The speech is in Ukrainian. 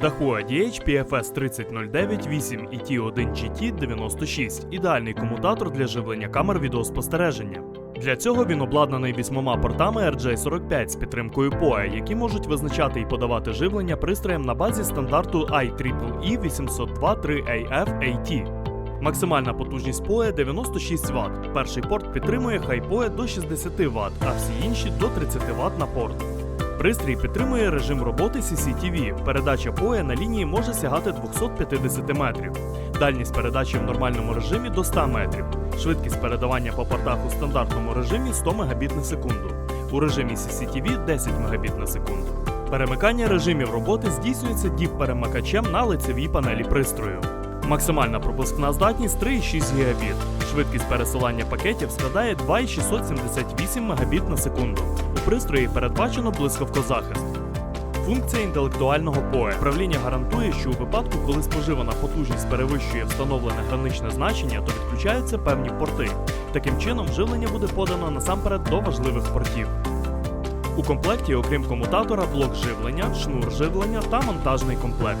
Dahua DH PFS 3009 8 і T1 GT 96 ідеальний комутатор для живлення камер відеоспостереження. Для цього він обладнаний вісьмома портами RJ45 з підтримкою PoE, які можуть визначати і подавати живлення пристроєм на базі стандарту IEEE 802.3AF AT. Максимальна потужність PoE 96 Вт. Перший порт підтримує HiPoE до 60 Вт, а всі інші до 30 Вт на порт. Пристрій підтримує режим роботи CCTV. Передача PoE на лінії може сягати 250 метрів. Дальність передачі в нормальному режимі до 100 метрів. Швидкість передавання по портах у стандартному режимі 100 Мбіт на секунду. У режимі CCTV 10 Мбіт на секунду. Перемикання режимів роботи здійснюється діп-перемикачем на лицевій панелі пристрою. Максимальна пропускна здатність 3,6 Гбіт. Швидкість пересилання пакетів складає 2,678 Мбіт на секунду. Пристрої передбачено блискавкозахист. Функція інтелектуального PoE. Управління гарантує, що у випадку, коли споживана потужність перевищує встановлене граничне значення, то відключаються певні порти. Таким чином, живлення буде подано насамперед до важливих портів. У комплекті, окрім комутатора, блок живлення, шнур живлення та монтажний комплект.